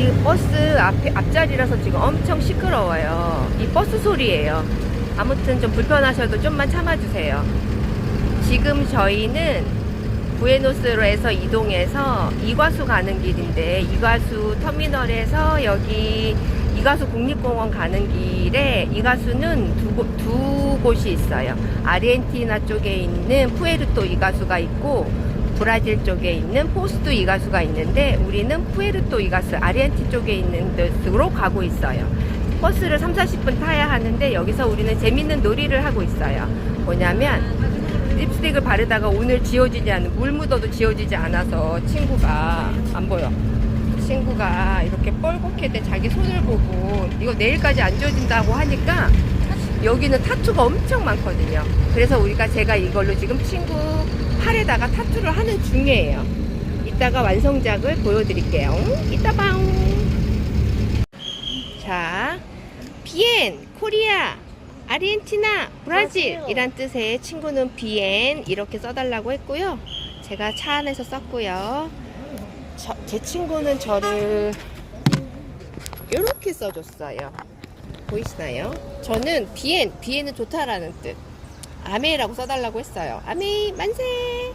여기 버스 앞에 앞자리라서 지금 엄청 시끄러워요. 이 버스 소리예요. 아무튼 좀 불편하셔도 좀만 참아주세요. 지금 저희는 부에노스로에서 이동해서 이과수 가는 길인데 이과수 터미널에서 여기 이과수 국립공원 가는 길에 이과수는 두, 곳- 두 곳이 있어요. 아르헨티나 쪽에 있는 푸에르토 이과수가 있고 브라질 쪽에 있는 포스투 이과수가 있는데 우리는 푸에르토 이과수 아르헨티 쪽에 있는 데으로 가고 있어요. 버스를 3, 40분 타야 하는데 여기서 우리는 재밌는 놀이를 하고 있어요. 뭐냐면 립스틱을 바르다가 오늘 지워지지 않은 물 묻어도 지워지지 않아서 친구가 안 보여. 친구가 이렇게 뻘겋게 된 자기 손을 보고 이거 내일까지 안 지워진다고 하니까 여기는 타투가 엄청 많거든요. 그래서 우리가 제가 이걸로 지금 친구 팔에다가 타투를 하는 중이에요. 이따가 완성작을 보여드릴게요. 이따 방. 자, 비엔, 코리아, 아르헨티나, 브라질 이란 뜻의 친구는 비엔 이렇게 써달라고 했고요. 제가 차 안에서 썼고요. 저- 제 친구는 저를 이렇게 써줬어요. 보이시나요? 저는 비엔, 비엔은 좋다라는 뜻. 아메라고 써달라고 했어요. 아메, 만세!